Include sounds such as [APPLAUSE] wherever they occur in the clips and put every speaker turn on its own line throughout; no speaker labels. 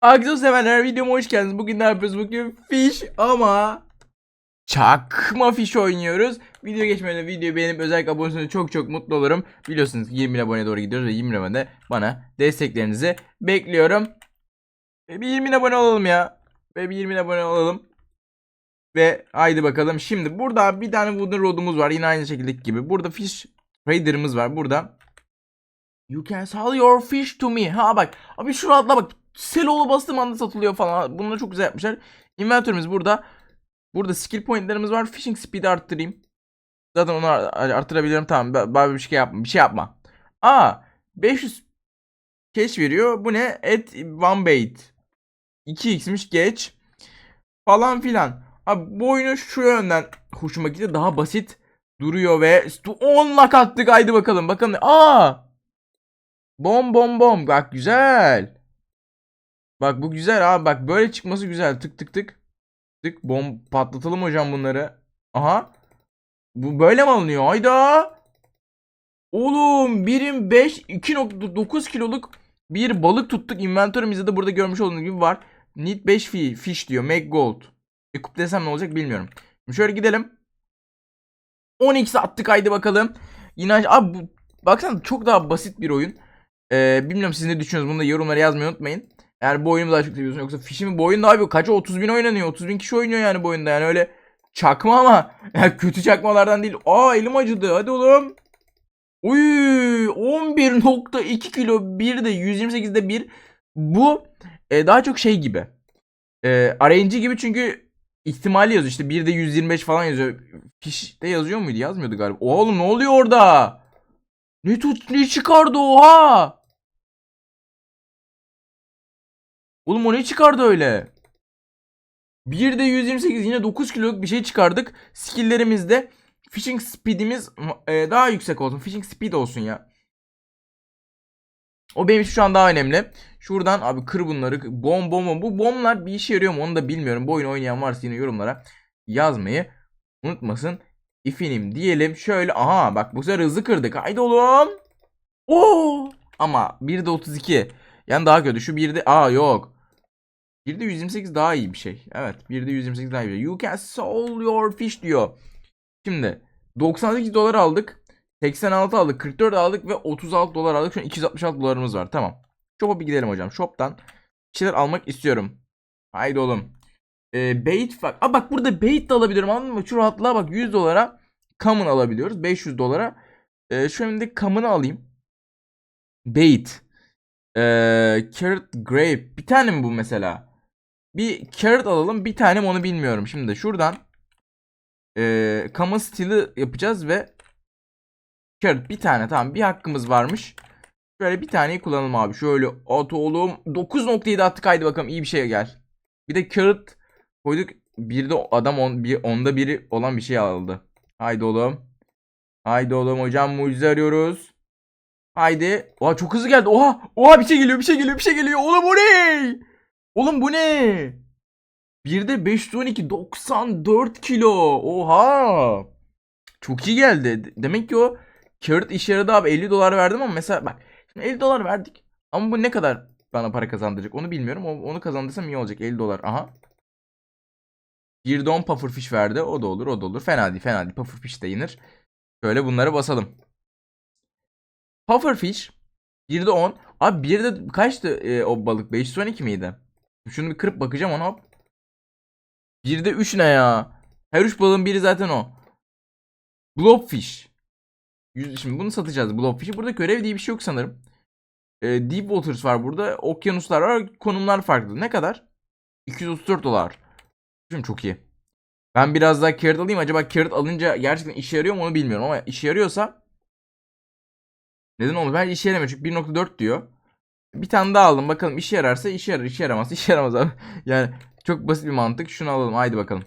Aksu severler videoma hoş geldiniz. Bugün ne yapıyoruz? Bugün fish ama çakma fish oynuyoruz. Video geçmeden videoyu beğenip özellikle abone olursanız çok çok mutlu olurum. Biliyorsunuz ki 20 bin aboneye doğru gidiyoruz ve 20 bin abone bana desteklerinizi bekliyorum. Ve bir 20 bin abone olalım ya. Ve bir 20 bin abone olalım. Ve haydi bakalım. Şimdi burada bir tane wooden rodumuz var. Yine aynı şekildeki gibi. Burada fish raider'ımız var. Burada You can sell your fish to me. Ha bak. Abi şuraya atla bak. Selolu bastığım anda satılıyor falan. Bunları çok güzel yapmışlar. Inventörümüz burada. Burada skill pointlerimiz var. Fishing speed'i arttırayım. Zaten onu ar- arttırabilirim. Tamam. ba- Bari bir şey yapma. Bir şey yapma. Aa. 500 cash veriyor. Bu ne? Et one bait. 2x'miş geç. Falan filan. Abi bu oyunu şu yönden hoşuma gitti. Daha basit duruyor ve 10 lak attık. Haydi bakalım. Bakalım. Aa. Bom bom bom. Bak güzel. Bak bu güzel abi. Bak böyle çıkması güzel. Tık tık tık. Tık bom patlatalım hocam bunları. Aha. Bu böyle mi alınıyor? Hayda. Oğlum birim 5 2.9 kiloluk bir balık tuttuk. Inventörümüzde de burada görmüş olduğunuz gibi var. Need 5 fi- fish diyor. Make gold. Equip desem ne olacak bilmiyorum. Şimdi şöyle gidelim. 12 attık haydi bakalım. Yine abi bu baksana çok daha basit bir oyun. Ee, bilmiyorum siz ne düşünüyorsunuz bunu da yorumlara yazmayı unutmayın. Eğer bu oyunu daha çok seviyorsun yoksa fişi mi? Bu oyunda abi kaça 30 bin oynanıyor. 30 bin kişi oynuyor yani bu oyunda yani öyle çakma ama [LAUGHS] yani kötü çakmalardan değil. Aa elim acıdı hadi oğlum. Uy 11.2 kilo bir de 128'de bir. Bu e, daha çok şey gibi. E, RNG gibi çünkü ihtimali yazıyor işte bir de 125 falan yazıyor. Fişte yazıyor muydu? Yazmıyordu galiba. Oğlum ne oluyor orada? Ne tut ne çıkardı oha? Oğlum o ne çıkardı öyle? Bir de 128 yine 9 kiloluk bir şey çıkardık. Skill'lerimizde fishing speed'imiz e, daha yüksek olsun. Fishing speed olsun ya. O benim şu an daha önemli. Şuradan abi kır bunları. Bom bom bom. Bu bomblar bir işe yarıyor mu onu da bilmiyorum. Bu oyunu oynayan varsa yine yorumlara yazmayı unutmasın. İfinim diyelim. Şöyle aha bak bu sefer hızlı kırdık. Haydi oğlum. Oo! Ama 1'de 32. Yani daha kötü. Şu 1'de aa yok. 1'de 128 daha iyi bir şey. Evet 1'de 128 daha iyi bir şey. You can sell your fish diyor. Şimdi 98 dolar aldık. 86 aldık. 44 aldık ve 36 dolar aldık. Şu an 266 dolarımız var. Tamam. Shop'a bir gidelim hocam. Shop'tan bir şeyler almak istiyorum. Haydi oğlum. Ee, bait bak. Aa bak burada bait de alabiliyorum anladın mı? Şu rahatlığa bak 100 dolara common alabiliyoruz. 500 dolara. Ee, şu şimdi common'ı alayım. Bait. Ee, carrot grape. Bir tane mi bu mesela? Bir carrot alalım. Bir tane onu bilmiyorum. Şimdi şuradan ee, common steel'i yapacağız ve carrot bir tane tamam bir hakkımız varmış. Şöyle bir taneyi kullanalım abi. Şöyle at oğlum. 9.7 attık haydi bakalım iyi bir şey gel. Bir de carrot koyduk. Bir de adam on, bir, onda biri olan bir şey aldı. Haydi oğlum. Haydi oğlum hocam mucize arıyoruz. Haydi. Oha çok hızlı geldi. Oha. Oha bir şey geliyor bir şey geliyor bir şey geliyor. Oğlum ne? Oğlum bu ne? Bir de 512 94 kilo. Oha. Çok iyi geldi. Demek ki o carrot işe yaradı abi. 50 dolar verdim ama mesela bak. Şimdi 50 dolar verdik. Ama bu ne kadar bana para kazandıracak onu bilmiyorum. Onu kazandırsam iyi olacak. 50 dolar. Aha. Bir de 10 pufferfish verdi. O da olur o da olur. Fena değil fena değil. Pufferfish de yenir. Şöyle bunları basalım. Pufferfish. Bir de 10. Abi bir de kaçtı e, o balık? 512 miydi? Şunu bir kırıp bakacağım ona hop. Bir de 3 ne ya? Her 3 balığın biri zaten o. Blobfish. Şimdi bunu satacağız Blobfish'i. Burada görev diye bir şey yok sanırım. E, Deep Waters var burada. Okyanuslar var. Konumlar farklı. Ne kadar? 234 dolar. Şimdi çok iyi. Ben biraz daha carrot alayım. Acaba carrot alınca gerçekten işe yarıyor mu onu bilmiyorum ama işe yarıyorsa neden olmuyor? Bence işe yaramıyor çünkü 1.4 diyor. Bir tane daha aldım. Bakalım işe yararsa işe yarar. işe yaramazsa işe yaramaz abi. [LAUGHS] Yani çok basit bir mantık. Şunu alalım. Haydi bakalım.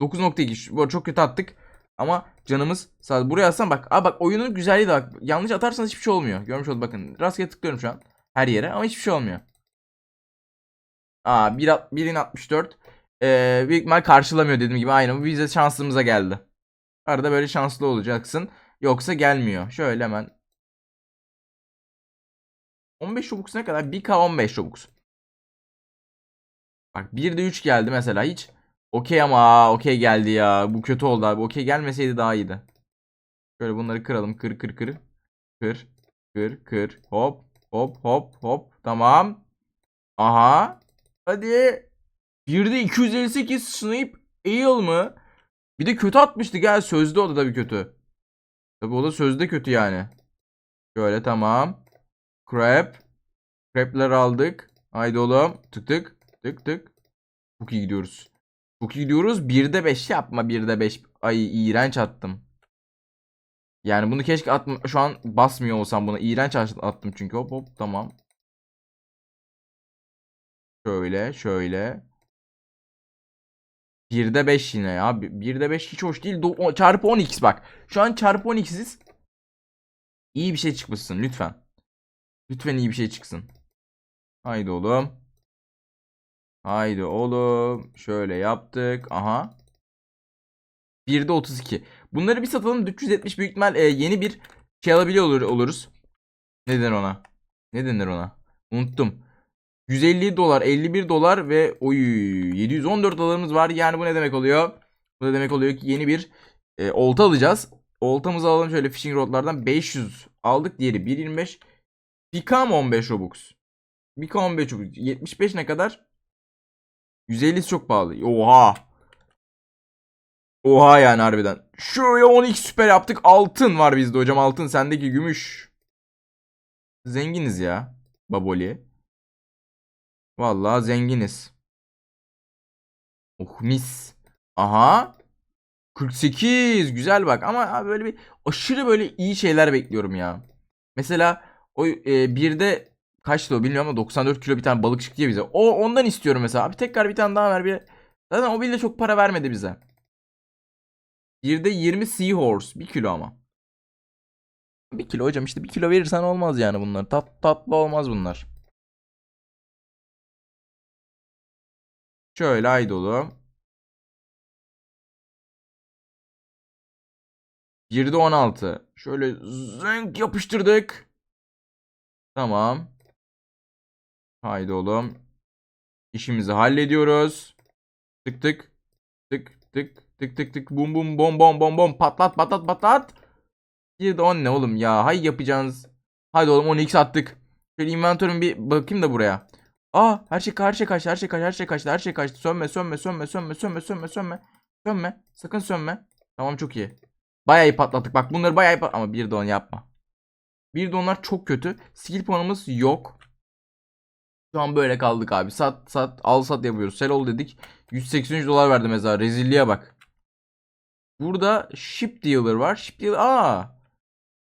9.2. Bu çok kötü attık. Ama canımız sağ Buraya atsam bak. Aa bak oyunun güzelliği de bak. Yanlış atarsanız hiçbir şey olmuyor. Görmüş olduk bakın. Rastgele tıklıyorum şu an. Her yere ama hiçbir şey olmuyor. Aa 1.64. Ee, büyük ihtimal karşılamıyor dediğim gibi. Aynen bu bize şansımıza geldi. Arada böyle şanslı olacaksın. Yoksa gelmiyor. Şöyle hemen 15 Robux ne kadar? 1K 15 Robux. Bak 1'de 3 geldi mesela hiç. Okey ama okey geldi ya. Bu kötü oldu abi. Okey gelmeseydi daha iyiydi. Şöyle bunları kıralım. Kır kır kır. Kır. Kır kır. Hop. Hop hop hop. Tamam. Aha. Hadi. 1'de 258 Snipe Ale mı? Bir de kötü atmıştı gel sözde o da tabii kötü. Tabii o da sözde kötü yani. Şöyle tamam. Crab. Crab'ler aldık. Haydi oğlum. Tık tık. Tık tık. Çok iyi gidiyoruz. Çok iyi gidiyoruz. 1'de 5 yapma 1'de 5. Ay iğrenç attım. Yani bunu keşke atma şu an basmıyor olsam buna. İğrenç attım çünkü. Hop hop tamam. Şöyle şöyle. 1'de 5 yine ya. 1'de 5 hiç hoş değil. Do- çarpı 10x bak. Şu an çarpı 10x'iz. İyi bir şey çıkmışsın lütfen. Lütfen iyi bir şey çıksın. Haydi oğlum. Haydi oğlum. Şöyle yaptık. Aha. 1'de 32. Bunları bir satalım. 370 büyük ihtimal e, yeni bir şey alabiliyor olur, oluruz. Ne denir ona? Ne denir ona? Unuttum. 150 dolar, 51 dolar ve oy 714 dolarımız var. Yani bu ne demek oluyor? Bu ne demek oluyor ki yeni bir e, olta alacağız. Oltamızı alalım şöyle fishing rodlardan 500 aldık. Diğeri 1.25. Bikam 15 Robux. Bikam 15 Robux. 75 ne kadar? 150 çok pahalı. Oha. Oha yani harbiden. Şöyle 12 süper yaptık. Altın var bizde hocam. Altın sendeki gümüş. Zenginiz ya. Baboli. Vallahi zenginiz. Oh mis. Aha. 48 güzel bak ama böyle bir aşırı böyle iyi şeyler bekliyorum ya. Mesela o e, birde kaç kilo bilmiyorum ama 94 kilo bir tane balık çıktı ya bize. O ondan istiyorum mesela. Abi tekrar bir tane daha ver bir. Zaten o bile çok para vermedi bize. Birde 20 seahorse. 1 kilo ama. 1 kilo hocam işte 1 kilo verirsen olmaz yani bunlar. Tat, tatlı olmaz bunlar. Şöyle ay dolu. Girdi 16. Şöyle zenk yapıştırdık. Tamam. Haydi oğlum. İşimizi hallediyoruz. Tık tık. Tık tık tık tık tık. Bum bum bom bom bom bom. Patlat patlat patlat. Girdi 10 ne oğlum ya. Hay yapacağınız. Haydi oğlum 10x attık. Şöyle inventörüm bir bakayım da buraya. Aa her şey her şey kaçtı her şey kaçtı her şey kaçtı her şey kaçtı. Sönme sönme sönme sönme sönme sönme sönme. Sönme. Sakın sönme. Tamam çok iyi. Bayağı iyi patlattık. Bak bunları bayağı iyi pat ama bir don yapma. Bir donlar çok kötü. Skill puanımız yok. Şu an böyle kaldık abi. Sat sat al sat yapıyoruz. Sell ol dedik. 183 dolar verdi mesela. Rezilliğe bak. Burada ship dealer var. Ship dealer. Aa.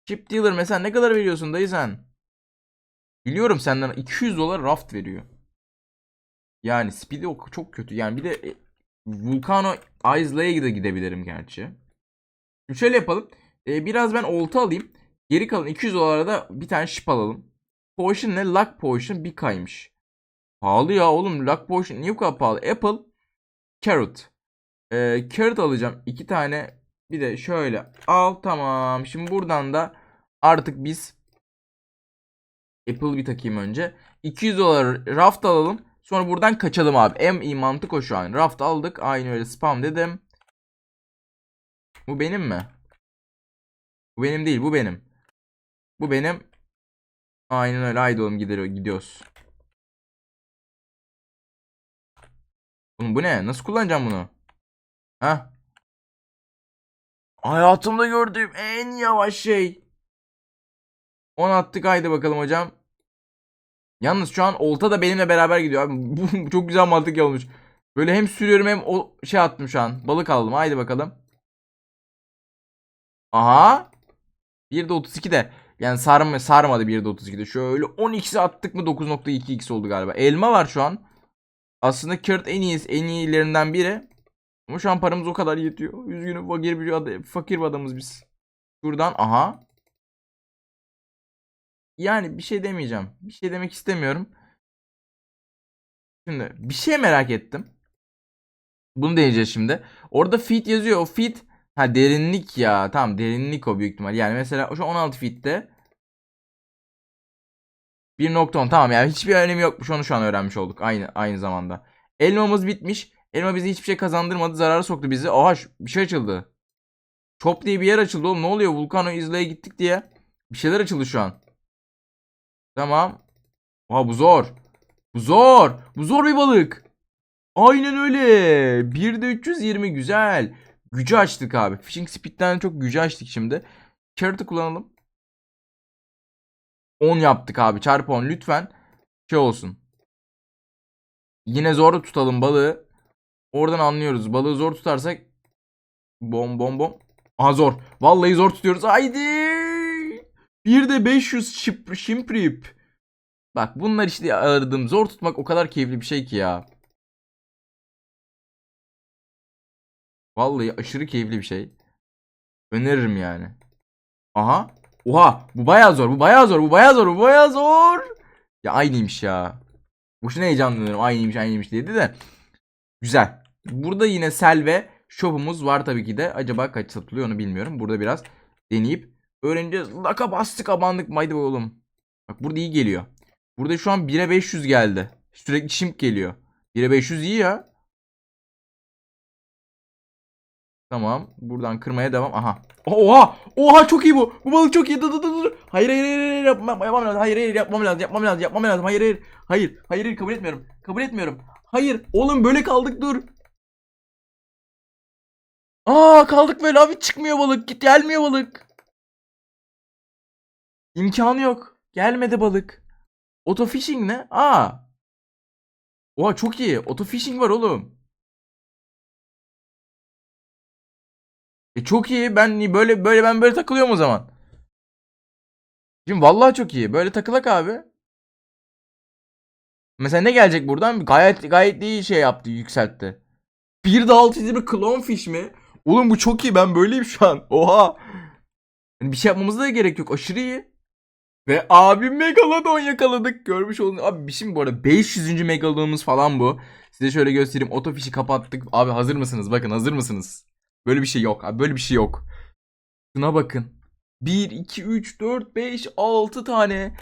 Ship dealer mesela ne kadar veriyorsun dayı sen? Biliyorum senden 200 dolar raft veriyor. Yani speed'i çok kötü. Yani bir de e, Vulcano Isla'ya da gidebilirim gerçi. Şöyle yapalım. Ee, biraz ben olta alayım. Geri kalan 200 dolara da bir tane ship alalım. Potion ne? Luck Potion bir kaymış. Pahalı ya oğlum. Luck Potion niye bu kadar pahalı? Apple Carrot. Ee, carrot alacağım. iki tane. Bir de şöyle al. Tamam. Şimdi buradan da artık biz Apple bir takayım önce. 200 dolar raft alalım. Sonra buradan kaçalım abi. En iyi mantık o şu an. Raft aldık. Aynı öyle spam dedim. Bu benim mi? Bu benim değil. Bu benim. Bu benim. Aynen öyle. Haydi oğlum gidiyor, gidiyoruz. Oğlum bu ne? Nasıl kullanacağım bunu? Ha? Hayatımda gördüğüm en yavaş şey. 10 attık haydi bakalım hocam. Yalnız şu an olta da benimle beraber gidiyor abi. [LAUGHS] Bu çok güzel mantık olmuş. Böyle hem sürüyorum hem o şey attım şu an. Balık aldım. Haydi bakalım. Aha. 1'de 32 de. Yani sarma, sarmadı 1'de 32'de. Şöyle 10x'i attık mı 9.22x oldu galiba. Elma var şu an. Aslında Kurt en iyisi, en iyilerinden biri. Ama şu an paramız o kadar yetiyor. Üzgünüm fakir bir, ad fakir bir adamız biz. Şuradan aha. Yani bir şey demeyeceğim. Bir şey demek istemiyorum. Şimdi bir şey merak ettim. Bunu deneyeceğiz şimdi. Orada feet yazıyor. O feet ha derinlik ya. Tamam derinlik o büyük ihtimal. Yani mesela şu 16 feet'te 1.10 tamam yani hiçbir önemi yokmuş onu şu an öğrenmiş olduk aynı aynı zamanda. Elmamız bitmiş. Elma bize hiçbir şey kazandırmadı zarara soktu bizi. Oha bir şey açıldı. Chop diye bir yer açıldı oğlum ne oluyor Vulcano izleye gittik diye. Bir şeyler açıldı şu an. Tamam. Oha bu zor. Bu zor. Bu zor bir balık. Aynen öyle. Bir de 320 güzel. Gücü açtık abi. Fishing Speed'den çok gücü açtık şimdi. Carrot'ı kullanalım. 10 yaptık abi. Çarpı 10 lütfen. Şey olsun. Yine zor tutalım balığı. Oradan anlıyoruz. Balığı zor tutarsak bom bom bom. Aha zor. Vallahi zor tutuyoruz. Haydi. Bir de 500 şip, şimprip. Bak bunlar işte aradığım. Zor tutmak o kadar keyifli bir şey ki ya. Vallahi aşırı keyifli bir şey. Öneririm yani. Aha. Oha. Bu bayağı zor. Bu bayağı zor. Bu bayağı zor. Bu bayağı zor. Ya aynıymış ya. Boşuna heyecanlanıyorum. Aynıymış aynıymış diye de. Güzel. Burada yine sel ve shop'umuz var tabii ki de. Acaba kaç satılıyor onu bilmiyorum. Burada biraz deneyip öğreneceğiz. Laka bastık abandık. Haydi oğlum. Bak burada iyi geliyor. Burada şu an 1'e 500 geldi. Sürekli şimp geliyor. 1'e 500 iyi ya. Tamam. Buradan kırmaya devam. Aha. Oha! Oha çok iyi bu. Bu balık çok iyi. Dur dur dur. Hayır hayır hayır hayır yapmam, yapmam lazım. Hayır hayır yapmam lazım. Yapmam lazım. Yapmam lazım. Hayır hayır. Hayır. Hayır hayır kabul etmiyorum. Kabul etmiyorum. Hayır. Oğlum böyle kaldık dur. Aa kaldık böyle abi çıkmıyor balık. Git gelmiyor balık. İmkanı yok. Gelmedi balık. Auto fishing ne? Aa. Oha çok iyi. Auto fishing var oğlum. E çok iyi. Ben böyle böyle ben böyle takılıyorum o zaman. Şimdi vallahi çok iyi. Böyle takılak abi. Mesela ne gelecek buradan? Gayet gayet iyi şey yaptı, yükseltti. Bir de altı bir clownfish mi? Oğlum bu çok iyi. Ben böyleyim şu an. Oha. Yani bir şey yapmamıza da gerek yok. Aşırı iyi. Ve abi Megalodon yakaladık. Görmüş oldun. Abi şimdi bu arada 500. Megalodonumuz falan bu. Size şöyle göstereyim. Otofişi kapattık. Abi hazır mısınız? Bakın hazır mısınız? Böyle bir şey yok. Abi böyle bir şey yok. Şuna bakın. 1, 2, 3, 4, 5, 6 tane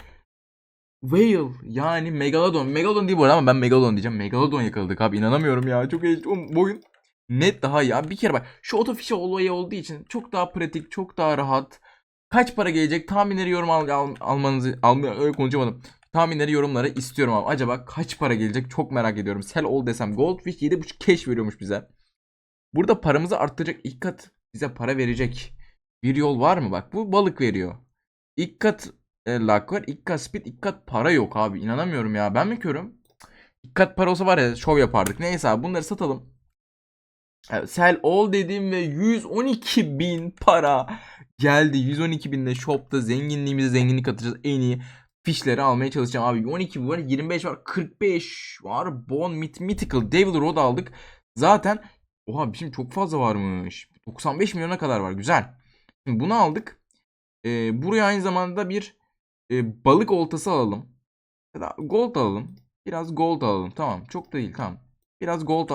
Whale yani Megalodon. Megalodon değil bu arada ama ben Megalodon diyeceğim. Megalodon yakaladık abi inanamıyorum ya. Çok heyecanlı. Bu oyun net daha. Abi bir kere bak şu otofişe olayı olduğu için çok daha pratik, çok daha rahat. Kaç para gelecek tahminleri yorum al, al- almanızı alma, öyle konuşamadım. Tahminleri yorumlara istiyorum abi. Acaba kaç para gelecek çok merak ediyorum. Sell all desem Goldfish 7.5 cash veriyormuş bize. Burada paramızı arttıracak ilk kat bize para verecek. Bir yol var mı? Bak bu balık veriyor. İlk kat e, lag var. İlk kat speed, ilk kat para yok abi. İnanamıyorum ya. Ben mi körüm? İlk kat para olsa var ya şov yapardık. Neyse abi bunları satalım. Evet, sell all dediğim ve 112 bin para geldi. 112 binle shopta zenginliğimize zenginlik atacağız. En iyi fişleri almaya çalışacağım abi. 12 var, 25 var, 45 var. Bone Myth- Mythical Devil Rod aldık. Zaten oha bizim çok fazla varmış. 95 milyona kadar var. Güzel. Şimdi bunu aldık. Ee, buraya aynı zamanda bir e, balık oltası alalım. Ya da gold alalım. Biraz gold alalım. Tamam. Çok da değil. Tamam. Biraz gold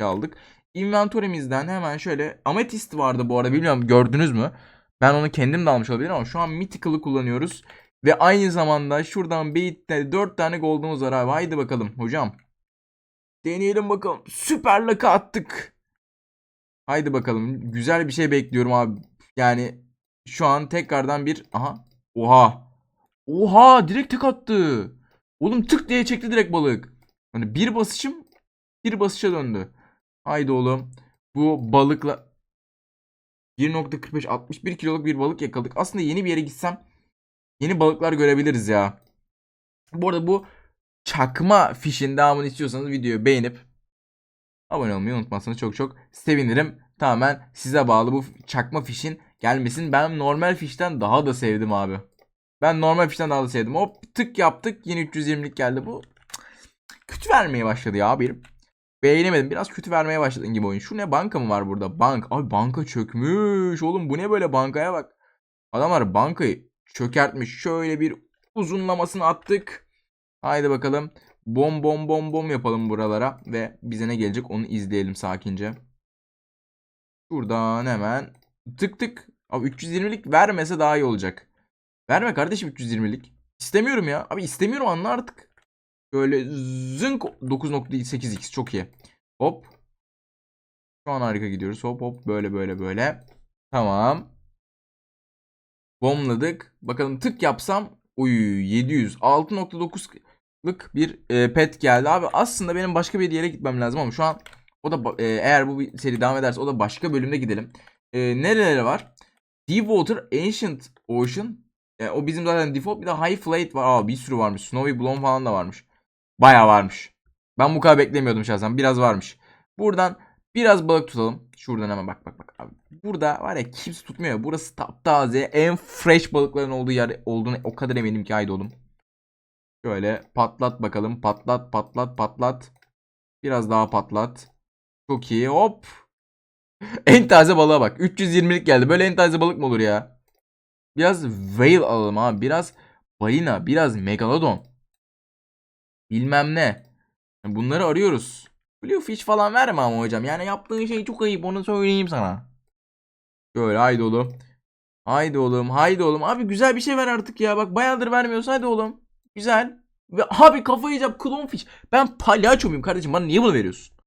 aldık. Inventory'mizden hemen şöyle ametist vardı bu arada bilmiyorum gördünüz mü? Ben onu kendim de almış olabilirim ama şu an Mythical'ı kullanıyoruz. Ve aynı zamanda şuradan Beyit'te 4 tane gold'umuz var abi. Haydi bakalım hocam. Deneyelim bakalım. Süper luck'ı attık. Haydi bakalım. Güzel bir şey bekliyorum abi. Yani şu an tekrardan bir... Aha. Oha. Oha direkt tek attı. Oğlum tık diye çekti direkt balık. Hani bir basışım bir basışa döndü. Haydi oğlum. Bu balıkla 1.45 61 kiloluk bir balık yakaladık. Aslında yeni bir yere gitsem yeni balıklar görebiliriz ya. Bu arada bu çakma fişin devamını istiyorsanız videoyu beğenip abone olmayı unutmazsanız çok çok sevinirim. Tamamen size bağlı bu çakma fişin gelmesin. Ben normal fişten daha da sevdim abi. Ben normal fişten daha da sevdim. Hop tık yaptık. Yine 320'lik geldi bu. Kötü vermeye başladı ya bir. Beğenemedim. Biraz kötü vermeye başladın gibi oyun. Şu ne banka mı var burada? Bank. Ay banka çökmüş. Oğlum bu ne böyle bankaya bak. Adamlar bankayı çökertmiş. Şöyle bir uzunlamasını attık. Haydi bakalım. Bom bom bom bom yapalım buralara. Ve bize ne gelecek onu izleyelim sakince. Şuradan hemen tık tık. Abi 320'lik vermese daha iyi olacak. Verme kardeşim 320'lik. İstemiyorum ya. Abi istemiyorum anla artık. Böyle zınk 9.8x çok iyi. Hop. Şu an harika gidiyoruz. Hop hop böyle böyle böyle. Tamam. Bomladık. Bakalım tık yapsam. Uy 700. 6.9'lık bir e, pet geldi. Abi aslında benim başka bir yere gitmem lazım ama şu an o da e, eğer bu seri devam ederse o da başka bölümde gidelim. E, nerelere var? Deepwater, Ancient Ocean. E, o bizim zaten default. Bir de High Flight var. Aa bir sürü varmış. Snowy Bloom falan da varmış. Bayağı varmış. Ben bu kadar beklemiyordum şahsen. Biraz varmış. Buradan biraz balık tutalım. Şuradan hemen bak bak bak. Abi. Burada var ya kimse tutmuyor. Burası taptaze. En fresh balıkların olduğu yer olduğunu o kadar eminim ki haydi oğlum. Şöyle patlat bakalım. Patlat patlat patlat. Biraz daha patlat. Çok iyi. Hop. [LAUGHS] En taze balığa bak. 320'lik geldi. Böyle en taze balık mı olur ya? Biraz whale alalım abi. Biraz balina. Biraz megalodon. Bilmem ne. Bunları arıyoruz. Bluefish falan verme ama hocam. Yani yaptığın şey çok ayıp. Onu söyleyeyim sana. Şöyle haydi oğlum. Haydi oğlum. Haydi oğlum. Abi güzel bir şey ver artık ya. Bak bayağıdır vermiyorsun. Hadi oğlum. Güzel. Abi kafayı yiyeceğim. Clownfish. Ben palyaço muyum kardeşim? Bana niye bunu veriyorsun?